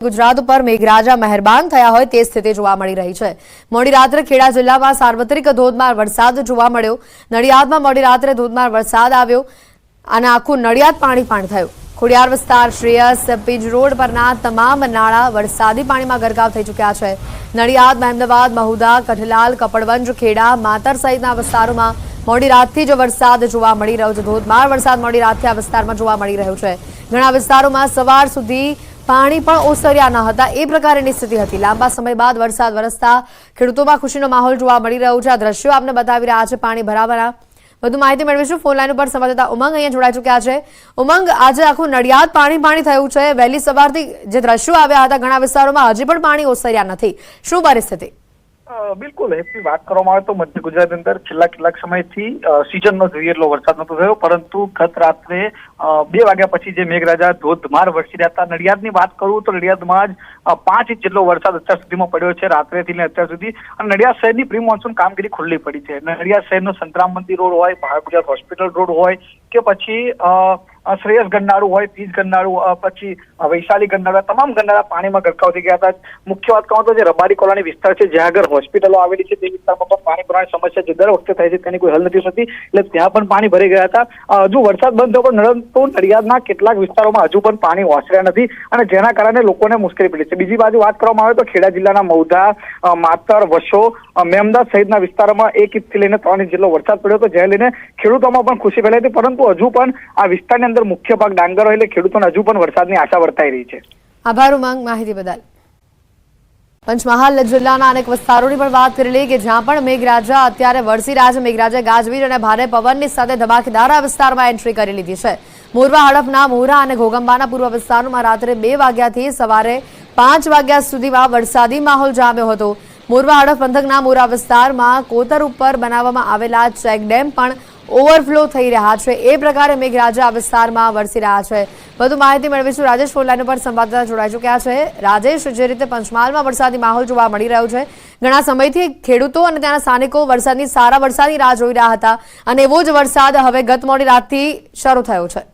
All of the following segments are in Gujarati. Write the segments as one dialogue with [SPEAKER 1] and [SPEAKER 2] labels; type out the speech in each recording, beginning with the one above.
[SPEAKER 1] ગુજરાત ઉપર મેઘરાજા મહેરબાન થયા હોય તે સ્થિતિ જોવા મળી રહી છે. મોડી રાત્રે ખેડા જિલ્લામાં સાર્વત્રિક ધોધમાર વરસાદ જોવા મળ્યો. નડિયાદમાં મોડી રાત્રે ધોધમાર વરસાદ આવ્યો. અને આખું નડિયાદ પાણી પાણી થયું. ખોડિયાર વિસ્તાર, શ્રેયસ, પીજ રોડ પરના તમામ નાળા વરસાદી પાણીમાં ગરકાવ થઈ ચૂક્યા છે. નડિયાદ, મહેમદાવાદ, મહુદા, કઠલાલ, કપડવંજ, ખેડા, માતર સહિતના વિસ્તારોમાં મોડી રાતથી જ વરસાદ જોવા મળી રહ્યો છે. ધોધમાર વરસાદ મોડી રાતથી આ વિસ્તારમાં જોવા મળી રહ્યો છે. ઘણા વિસ્તારોમાં સવાર સુધી પાણી પણ ઓસર્યા ન હતા. એ પ્રકારની સ્થિતિ હતી. લાંબા સમય બાદ વરસાદ વરસતા ખેડૂતોમાં ખુશીનો માહોલ જોવા મળી રહ્યો છે. આ દ્રશ્યો આપને બતાવી રહ્યા છે પાણી ભરાવાના. વધુ માહિતી મેળવીશું ફોન લાઈન ઉપર સંવાદદાતા ઉમંગ અહીંયા જોડાઈ ચુક્યા છે. ઉમંગ, આજે આખું નડિયાદ પાણી પાણી થયું છે. વહેલી સવારથી જે દ્રશ્યો આવ્યા હતા ઘણા વિસ્તારોમાં હજી પણ પાણી ઓસર્યા નથી. શું પરિસ્થિતિ?
[SPEAKER 2] બિલકુલ. એમની વાત કરવામાં આવે તો મધ્ય ગુજરાત અંદર છેલ્લા કેટલાક સમયથી સિઝનનો જોઈએ એટલો વરસાદ નતો થયો, પરંતુ ગત રાત્રે બે વાગ્યા પછી જે મેઘરાજા ધોધમાર વરસી રહ્યા હતા. નડિયાદની વાત કરું તો નડિયાદમાં જ પાંચ ઇંચ જેટલો વરસાદ અત્યાર સુધીમાં પડ્યો છે રાત્રેથી ને અત્યાર સુધી. અને નડિયાદ શહેરની પ્રી મોન્સૂન કામગીરી ખુલ્લી પડી છે. નડિયાદ શહેરનો સંતરામ મંદિર રોડ હોય ગુજરાત હોસ્પિટલ રોડ હોય કે પછી શ્રેયસ ગન્નાળું હોય પીજ ગન્નાળું પછી વૈશાલી ગન્નાળા તમામ ગન્નાળા પાણીમાં ગરકાવ થઈ ગયા હતા. મુખ્ય વાત કહું તો જે રબારી કોલોની વિસ્તાર છે, જ્યાં આગળ હોસ્પિટલો આવેલી છે, તે વિસ્તારમાં પણ પાણી ભરવાની સમસ્યા જે દર વખતે થાય છે, તેની કોઈ હલ નથી થતી. એટલે ત્યાં પણ પાણી ભરી ગયા હતા. હજુ વરસાદ બંધ થયો પણ પરંતુ નડિયાદના કેટલાક વિસ્તારોમાં હજુ પણ પાણી ઓસર્યા નથી અને જેના કારણે લોકોને મુશ્કેલી પડી છે. બીજી બાજુ વાત કરવામાં આવે તો ખેડા જિલ્લાના મૌધા માતર, વશો મેમદા સહિતના વિસ્તારોમાં એક ઇંચથી લઈને ત્રણ ઇંચ જેટલો વરસાદ પડ્યો હતો જે લઈને ખેડૂતોમાં પણ ખુશી ફેલાઈ હતી, પરંતુ હજુ પણ આ વિસ્તારની અંદર મુખ્ય ભાગ ડાંગર હોય એટલે ખેડૂતોને હજુ પણ વરસાદની આશા વર્તાઈ રહી છે.
[SPEAKER 1] આભાર ઉમંગ માહિતી બદલ. પંચમહાલ જિલ્લાના અનેક વિસ્તારોની પણ વાત કરી લઈએ કે જ્યાં પણ મેઘરાજા અત્યારે વરસી રહ્યા છે મેઘરાજા ગાજવીજ અને ભારે પવનની સાથે ધમાકેદાર વિસ્તારમાં એન્ટ્રી કરી લીધી છે. મોરવા હડફના મોરા અને ઘોગંબાના પૂર્વ વિસ્તારોમાં રાત્રે બે વાગ્યાથી સવારે પાંચ વાગ્યા સુધીમાં વરસાદી માહોલ જામ્યો હતો. મોરવા હડફ પંથકના મોરા વિસ્તારમાં કોતર ઉપર બનાવવામાં આવેલા ચેકડેમ પણ ઓવરફ્લો થઈ રહ્યા છે. એ પ્રકારે મેઘરાજા આ વિસ્તારમાં વરસી રહ્યા છે. વધુ માહિતી મેળવીશું રાજેશ ફોનલાઈન પર સંવાદદાતા જોડાઈ ચૂક્યા છે. રાજેશ, જે રીતે પંચમહાલમાં વરસાદી માહોલ જોવા મળી રહ્યો છે, ઘણા સમયથી ખેડૂતો અને ત્યાંના સ્થાનિકો વરસાદની સારા વરસાદની રાહ જોઈ રહ્યા હતા અને એવો જ વરસાદ હવે ગત મોડી રાતથી શરૂ થયો છે.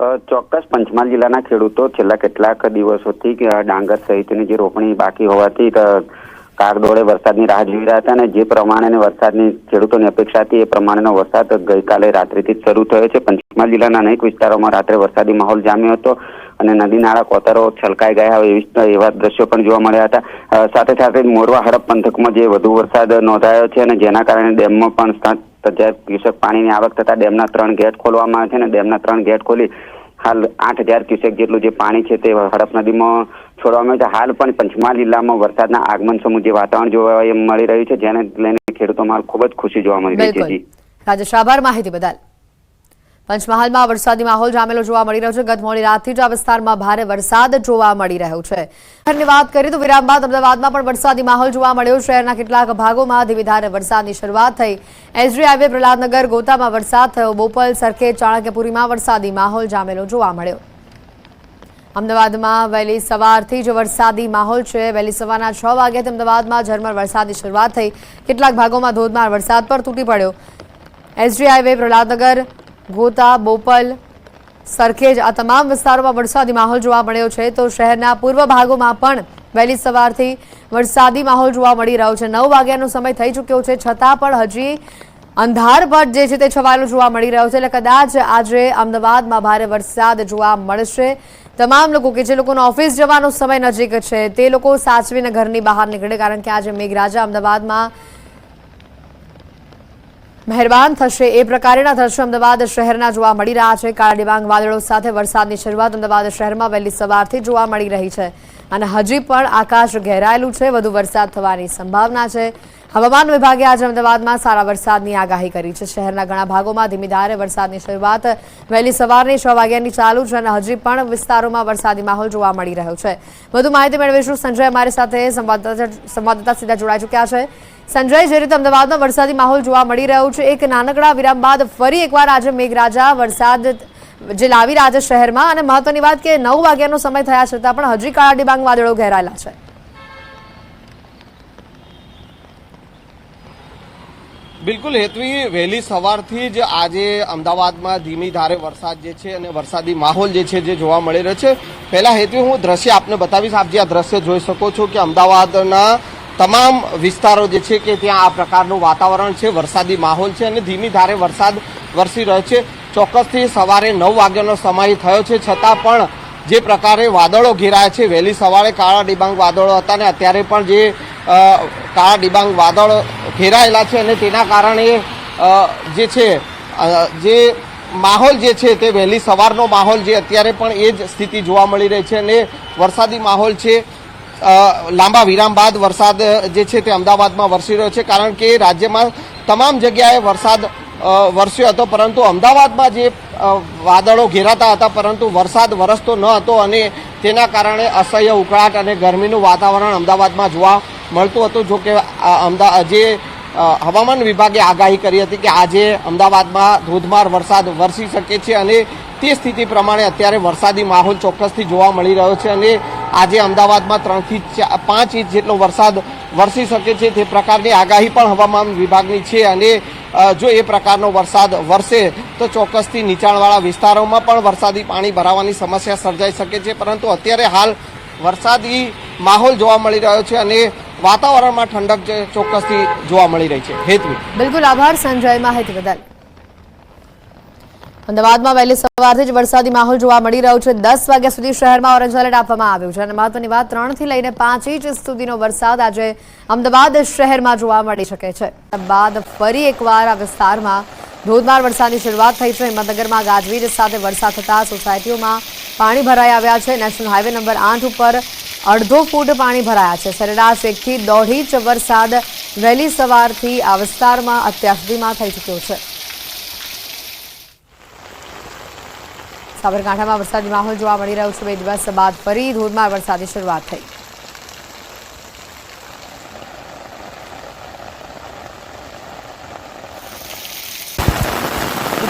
[SPEAKER 3] ચોક્કસ પંચમહાલ જિલ્લાના ખેડૂતો છેલ્લા કેટલાક દિવસોથી ડાંગર સહિતની જે રોપણી બાકી હોવાથી કાગડોળે વરસાદની રાહ જોઈ રહ્યા હતા અને જે પ્રમાણે વરસાદની ખેડૂતોની અપેક્ષા હતી એ પ્રમાણેનો વરસાદ ગઈકાલે રાત્રિથી જ શરૂ થયો છે. પંચમહાલ જિલ્લાના અનેક વિસ્તારોમાં રાત્રે વરસાદી માહોલ જામ્યો હતો અને નદી નાળા કોતરો છલકાઈ ગયા હોય એવી એવા દ્રશ્યો પણ જોવા મળ્યા હતા. સાથે સાથે મોરવા હડપ પંથકમાં જે વધુ વરસાદ નોંધાયો છે અને જેના કારણે ડેમમાં પણ હજાર ક્યુસેક પાણીની આવક થતા ડેમના ત્રણ ગેટ ખોલવામાં આવે છે અને ડેમના ત્રણ ગેટ ખોલી હાલ આઠ હજાર ક્યુસેક જેટલું જે પાણી છે તે હડપ નદીમાં છોડવામાં આવ્યું છે. હાલ પણ પંચમહાલ જિલ્લામાં વરસાદના આગમન સમૂહ જે વાતાવરણ જોવા મળી રહ્યું છે, જેને લઈને ખેડૂતોમાં ખૂબ જ ખુશી જોવા મળી રહી છે.
[SPEAKER 1] રાજેશ આભાર માહિતી બદલ. પંચમહાલમાં વરસાદી માહોલ જામેલો જોવા મળી રહ્યો છે. ગત મોડી રાતથી જ આ વિસ્તારમાં ભારે વરસાદ જોવા મળી રહ્યો છે. શહેરની વાત કરીએ તો વિરામ બાદ અમદાવાદમાં પણ વરસાદી માહોલ જોવા મળ્યો. શહેરના કેટલાક ભાગોમાં ધીમીધારે વરસાદની શરૂઆત થઈ. એસજી હાઈવે પ્રહલાદનગર ગોતામાં વરસાદ થયો. બોપલ, સરખેજ, ચાણક્યપુરીમાં વરસાદી માહોલ જામેલો જોવા મળ્યો. અમદાવાદમાં વહેલી સવારથી જ વરસાદી માહોલ છે. વહેલી સવારના છ વાગ્યાથી અમદાવાદમાં ઝરમર વરસાદની શરૂઆત થઈ. કેટલાક ભાગોમાં ધોધમાર વરસાદ પર તૂટી પડ્યો. એસડી હાઈવે, પ્રહલાદનગર ગોતા, બોપલ સરખેજ આ તમામ વિસ્તારોમાં વરસાદી માહોલ જોવા મળ્યો છે. તો શહેરના પૂર્વ ભાગોમાં પણ વહેલી સવારથી વરસાદી માહોલ જોવા મળી રહ્યો છે. નવ વાગ્યાનો સમય થઈ ચૂક્યો છે. છતાં પણ હજી અંધારભટ જે છે તે છવાયેલો જોવા મળી રહ્યો છે. એટલે કદાચ આજે અમદાવાદમાં ભારે વરસાદ જોવા મળશે. તમામ લોકો કે જે લોકોનો ઓફિસ જવાનો સમય નજીક છે, તે લોકો સાચવીને ઘરની બહાર નીકળે, કારણ કે આજે મેઘરાજા અમદાવાદમાં મહેરબાન થશે એ પ્રકારના દ્રશ્યો અમદાવાદ શહેરના જોવા મળી રહ્યા છે. કાળા ડિબાંગ વાદળો સાથે વરસાદની શરૂઆત અમદાવાદ શહેરમાં વહેલી સવારથી જોવા મળી રહી છે. અને હજી પણ આકાશ ઘેરાયેલું છે. વધુ વરસાદ થવાની સંભાવના છે. હવામાન વિભાગે આજે અમદાવાદમાં સારા વરસાદની આગાહી કરી છે. શહેરના ઘણા ભાગોમાં ધીમી ધારે વરસાદની શરૂઆત વહેલી સવારની છ વાગ્યાની ચાલુ છે અને હજી પણ વિસ્તારોમાં વરસાદી માહોલ જોવા મળી રહ્યો છે. વધુ માહિતી મેળવીશું. સંજય અમારી સાથે સંવાદદાતા સીધા જોડાઈ ચૂક્યા છે. સંજય, જે રીતે અમદાવાદમાં વરસાદી માહોલ જોવા મળી રહ્યો છે, એક નાનકડા વિરામ બાદ ફરી એકવાર આજે મેઘરાજા વરસાદ જે લાવી રહ્યા છે શહેરમાં. અને મહત્વની વાત કે નવ વાગ્યાનો સમય થયા છતાં પણ હજી કાળા ડિબાંગ વાદળો ઘેરાયેલા છે.
[SPEAKER 4] બિલકુલ, હેતવી વહેલી સવારથી જ આજે અમદાવાદમાં ધીમી ધારે વરસાદ જે છે અને વરસાદી માહોલ જે છે જે જોવા મળી રહ્યો છે. પહેલાં હેતવી, હું દ્રશ્ય આપને બતાવીશ. આપ જે આ દ્રશ્ય જોઈ શકો છો કે અમદાવાદના તમામ વિસ્તારો જે છે કે ત્યાં આ પ્રકારનું વાતાવરણ છે, વરસાદી માહોલ છે અને ધીમી ધારે વરસાદ વરસી રહ્યો છે. ચોક્કસથી સવારે નવ વાગ્યાનો સમય થયો છે. છતાં પણ જે પ્રકારે વાદળો ઘેરાયા છે, વહેલી સવારે કાળા ડિબાંગ વાદળો હતા અને અત્યારે પણ જે કાળા ડિબાંગ વાદળો ઘેરાયેલા છે અને તેના કારણે જે છે જે માહોલ જે છે તે વહેલી સવારનો માહોલ જે અત્યારે પણ એ જ સ્થિતિ જોવા મળી રહી છે અને વરસાદી માહોલ છે લાંબા વિરામ બાદ વરસાદ જે છે તે અમદાવાદમાં વરસી રહ્યો છે, કારણ કે રાજ્યમાં તમામ જગ્યાએ વરસાદ વરસ્યો હતો, પરંતુ અમદાવાદમાં જે વાદળો ઘેરાતા હતા, પરંતુ વરસાદ વરસતો ન હતો અને તેના કારણે અસહ્ય ઉકળાટ અને ગરમીનું વાતાવરણ અમદાવાદમાં જોવા મળતું હતું, જો કે આજે જે હવામાન વિભાગે આગાહી કરી હતી કે આજે અમદાવાદમાં ધોધમાર વરસાદ વરસી શકે છે અને તે સ્થિતિ પ્રમાણે અત્યારે વરસાદી માહોલ ચોક્કસથી જોવા મળી રહ્યો છે અને આજે અમદાવાદમાં ત્રણથી પાંચ ઇંચ જેટલો વરસાદ વરસી શકે છે તે પ્રકારની આગાહી પણ હવામાન વિભાગની છે અને જો એ પ્રકારનો વરસાદ વરસે તો ચોક્કસથી નીચાણવાળા વિસ્તારોમાં પણ વરસાદી પાણી ભરાવાની સમસ્યા સર્જાઈ શકે છે, પરંતુ અત્યારે હાલ વરસાદી માહોલ જોવા મળી રહ્યો છે અને વાતાવરણમાં ઠંડક જે ચોક્કસથી જોવા મળી રહી છે. હેતવી
[SPEAKER 1] બિલકુલ આભાર, સંજય માહિતી બદલ. અમદાવાદમાં વહેલી સવારથી જ વરસાદી માહોલ જોવા મળી રહ્યો છે. દસ વાગ્યા સુધી શહેરમાં ઓરેન્જ એલર્ટ આપવામાં આવ્યું છે અને મહત્વની વાત ત્રણથી લઈને પાંચ ઇંચ સુધીનો વરસાદ આજે અમદાવાદ શહેરમાં જોવા મળી શકે છે. બાદ ફરી એકવાર આ વિસ્તારમાં ધોધમાર વરસાદની શરૂઆત થઈ છે. હિંમતનગરમાં ગાજવીજ સાથે વરસાદ થતા સોસાયટીઓમાં પાણી ભરાઈ આવ્યા છે. નેશનલ હાઈવે નંબર આઠ ઉપર અડધો ફૂટ પાણી ભરાયા છે. સરેરાશ એકથી દોઢ ઇંચ વરસાદ વહેલી સવારથી આ વિસ્તારમાં અત્યાર સુધીમાં થઈ ચૂક્યો છે. સાબરકાંઠામાં વરસાદી માહોલ જોવા મળી રહ્યો છે. બે દિવસ બાદ ફરી ધોધમાર વરસાદની શરૂઆત થઈ.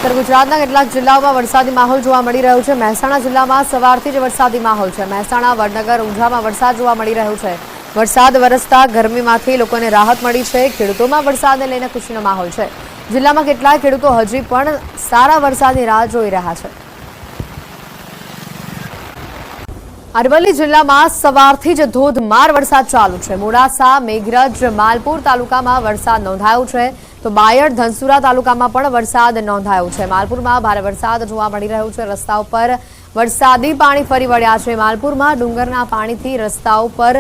[SPEAKER 1] ઉત્તર ગુજરાતના કેટલાક જિલ્લાઓમાં વરસાદી માહોલ જોવા મળી રહ્યો છે. મહેસાણા જિલ્લામાં સવારથી જ વરસાદી માહોલ છે. મહેસાણા, વડનગર, ઊંઝામાં વરસાદ જોવા મળી રહ્યો છે. વરસાદ વરસતા ગરમીમાંથી લોકોને રાહત મળી છે. ખેડૂતોમાં વરસાદને લઈને ખુશીનો માહોલ છે. જિલ્લામાં કેટલાક ખેડૂતો હજી પણ સારા વરસાદની રાહ જોઈ રહ્યા છે. અરવલ્લી જિલ્લામાં સવારથી જ ધોધમાર વરસાદ ચાલુ છે. મોડાસા, મેઘરજ, માલપુર તાલુકામાં વરસાદ નોંધાયો છે. તો બાયડ, ધનસુરા તાલુકામાં પણ વરસાદ નોંધાયો છે. માલપુરમાં ભારે વરસાદ જોવા મળી રહ્યો છે. રસ્તા ઉપર વરસાદી પાણી ફરી વળ્યા છે. માલપુરમાં ડુંગરના પાણીથી રસ્તા ઉપર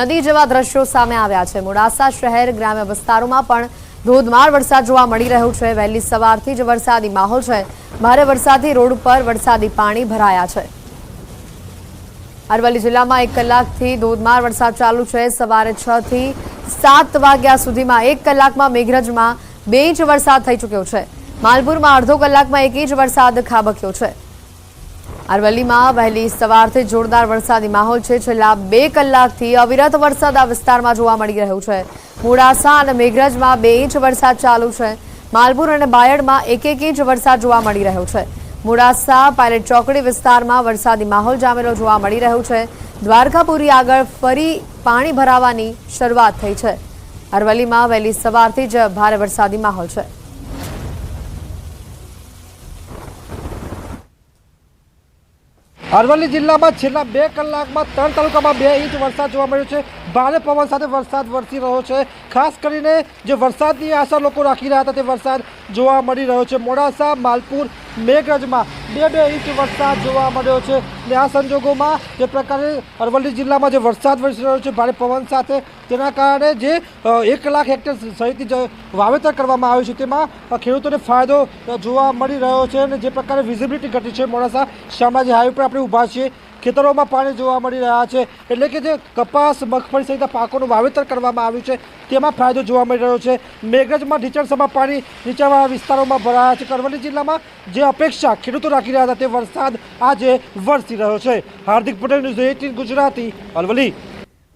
[SPEAKER 1] નદી જેવા દ્રશ્યો સામે આવ્યા છે. મોડાસા શહેર ગ્રામ્ય વિસ્તારોમાં પણ ધોધમાર વરસાદ જોવા મળી રહ્યો છે. વહેલી સવારથી જ વરસાદી માહોલ છે. ભારે વરસાદથી રોડ પર વરસાદી પાણી ભરાયા છે. અરવલ્લી જિલ્લામાં એક કલાકથી ધોધમાર વરસાદ ચાલુ છે. સવારે છ થી સાત વાગ્યા સુધીમાં એક કલાકમાં મેઘરજમાં બે ઇંચ વરસાદ થઈ ચૂક્યો છે. માલપુરમાં અડધો કલાકમાં એક ઇંચ વરસાદ ખાબક્યો છે. અરવલ્લીમાં વહેલી સવારથી જોરદાર વરસાદી માહોલ છે. છેલ્લા બે કલાકથી અવિરત વરસાદ આ વિસ્તારમાં જોવા મળી રહ્યો છે. મોડાસા અને મેઘરજમાં બે ઇંચ વરસાદ ચાલુ છે. માલપુર અને બાયડમાં એક એક ઇંચ વરસાદ જોવા મળી રહ્યો છે. મોડાસા પાયલટ ચોકડી વિસ્તારમાં વરસાદી માહોલ જામેલો જોવા મળી રહ્યો છે. દ્વારકાપુરી આગળ ફરી પાણી ભરાવાની શરૂઆત થઈ છે. અરવલ્લીમાં વહેલી સવારથી જ ભારે વરસાદી માહોલ છે.
[SPEAKER 5] અરવલ્લી જિલ્લામાં છેલ્લા બે કલાકમાં ત્રણ તાલુકામાં બે ઇંચ વરસાદ જોવા મળ્યો છે. ભારે પવન સાથે વરસાદ વરસી રહ્યો છે. ખાસ કરીને જે વરસાદની આશા લોકો રાખી રહ્યા હતા તે વરસાદ જોવા મળી રહ્યો છે. મોડાસા, માલપુર મેઘરજમાં બે બે ઇંચ વરસાદ જોવા મળ્યો છે ને આ સંજોગોમાં જે પ્રકારે અરવલ્લી જિલ્લામાં જે વરસાદ વરસી રહ્યો છે, ભારે પવન સાથે, તેના કારણે જે એક લાખ હેક્ટર સહિતની જે વાવેતર કરવામાં આવ્યું છે. તેમાં ખેડૂતોને ફાયદો જોવા મળી રહ્યો છે અને જે પ્રકારે વિઝિબિલિટી ઘટી છે મોડાસા શામળાજી હાઈવે પર આપણે ઊભા છીએ. ખેતરોમાં પાણી જોવા મળી રહ્યા છે. એટલે કે જે કપાસ, મગફળી સહિતના પાકોનું વાવેતર કરવામાં આવ્યું છે, તેમાં ફાયદો જોવા મળી રહ્યો છે. મેઘરજમાં નીચાણસમાં પાણી નીચાણવાળા વિસ્તારોમાં ભરાયા છે. અરવલ્લી જિલ્લામાં જે અપેક્ષા ખેડૂતો રાખી રહ્યા હતા, તે વરસાદ આજે વરસી રહ્યો છે. Hardik Patel news eighteen Gujarati Aravalli.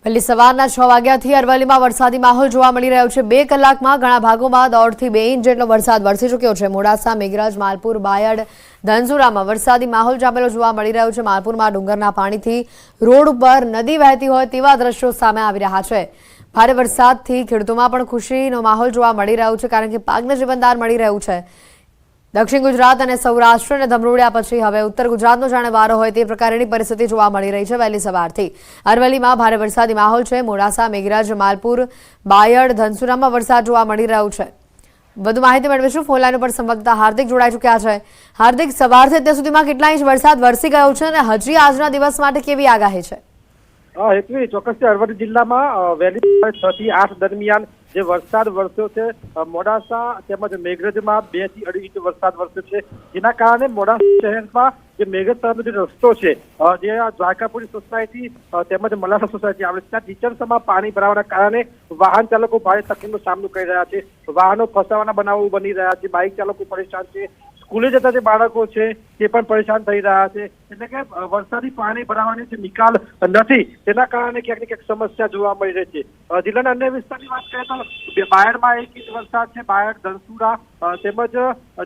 [SPEAKER 1] વહેલી સવારના છ વાગ્યાથી અરવલ્લીમાં વરસાદી માહોલ જોવા મળી રહ્યો છે. બે કલાકમાં ઘણા ભાગોમાં દોઢથી બે ઇંચ જેટલો વરસાદ વરસી ચૂક્યો છે. મોડાસા, મેઘરાજ, માલપુર, બાયડ, ધનસુરામાં વરસાદી માહોલ જામેલો જોવા મળી રહ્યો છે. માલપુરમાં ડુંગરના પાણીથી રોડ ઉપર નદી વહેતી હોય તેવા દ્રશ્યો સામે આવી રહ્યા છે. ભારે વરસાદથી ખેડૂતોમાં પણ ખુશીનો માહોલ જોવા મળી રહ્યો છે, કારણ કે પાકને જીવનદાર મળી રહ્યું છે. દક્ષિણ ગુજરાત અને સૌરાષ્ટ્રને ધમરોડ્યા પછી હવે ઉત્તર ગુજરાતનો જાણે વારો હોય તે પ્રકારની પરિસ્થિતિ જોવા મળી રહી છે વહેલી સવારથી. અરવલ્લીમાં ભારે વરસાદી માહોલ છે. મોડાસા, મેઘરાજ, માલપુર, બાયડ, ધનસુરામાં વરસાદ જોવા મળી રહ્યો છે. વધુ માહિતી મેળવીશું. ફોન લાઈન ઉપર સંવાદદાતા હાર્દિક જોડાઈ ચૂક્યા છે. હાર્દિક, સવારથી અત્યાર સુધીમાં કેટલા ઇંચ વરસાદ વરસી ગયો છે અને હજી આજના દિવસ માટે કેવી આગાહી છે?
[SPEAKER 6] ચોક્કસથી અરવલ્લી જિલ્લામાં વહેલી છ થી આઠ દરમિયાન જે વરસાદ વરસ્યો છે મોડાસા તેમજ મેઘરજમાં બેથી અઢી ઇંચ વરસાદ વરસ્યો છે. જેના કારણે મોડાસા શહેરમાં જે મેઘરજ તરફનો જે રસ્તો છે જે આ દ્વારકાપુરી સોસાયટી તેમજ મલાસા સોસાયટી આવે છે, ત્યાં ટીચર્સમાં પાણી ભરાવાના કારણે વાહન ચાલકો ભારે તકલીફનો સામનો કરી રહ્યા છે. વાહનો ફસાવાના બનાવો બની રહ્યા છે, બાઇક ચાલકો પરેશાન છે સ્કૂલે જતા જે બાળકો છે તે પણ પરેશાન થઈ રહ્યા છે. એટલે કે વરસાદી પાણી ભરાવાની જે નિકાલ નથી, તેના કારણે ક્યાંક ને ક્યાંક સમસ્યા જોવા મળી રહી છે. જિલ્લાના અન્ય વિસ્તારની વાત કરીએ તો બાયડમાં એક ઇંચ વરસાદ છે, બાયડ, ધનસુરા તેમજ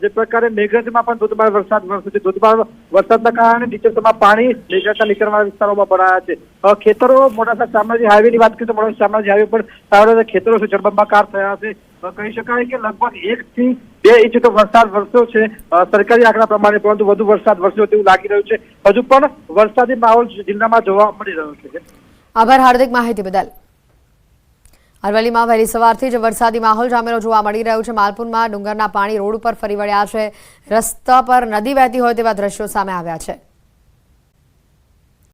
[SPEAKER 6] જે પ્રકારે મેઘરજમાં પણ ધોધમાર વરસાદ વરસ્યો છે. ધોધમાર વરસાદના કારણે નીચેમાં પાણી મેઘરજના નીચાણવાળા વિસ્તારોમાં ભરાયા છે. ખેતરો મોડાસા શામળાજી હાઈવેની વાત કરીએ તો મોડાસા શામળાજી હાઈવે સારા ખેતરો છે. જળબંબાકાર થયા છે. કહી શકાય કે લગભગ એક થી બે ઇંચ તો વરસાદ વરસ્યો છે. સરકારી આંકડા પ્રમાણે પરંતુ વધુ વરસાદ વરસ્યો તેવું લાગી રહ્યું છે. હજુ પણ વરસાદી માહોલ જિલ્લામાં જોવા મળી રહ્યો છે.
[SPEAKER 1] આભાર, હાર્દિક માહિતી બદલ. અરવલ્લીમાં વહેલી સવારથી જ વરસાદી માહોલ જામેલો જોવા મળી રહ્યો છે. માલપુરમાં ડુંગરના પાણી રોડ ઉપર ફરી વળ્યા છે. રસ્તા પર નદી વહેતી હોય તેવા દ્રશ્યો સામે આવ્યા છે.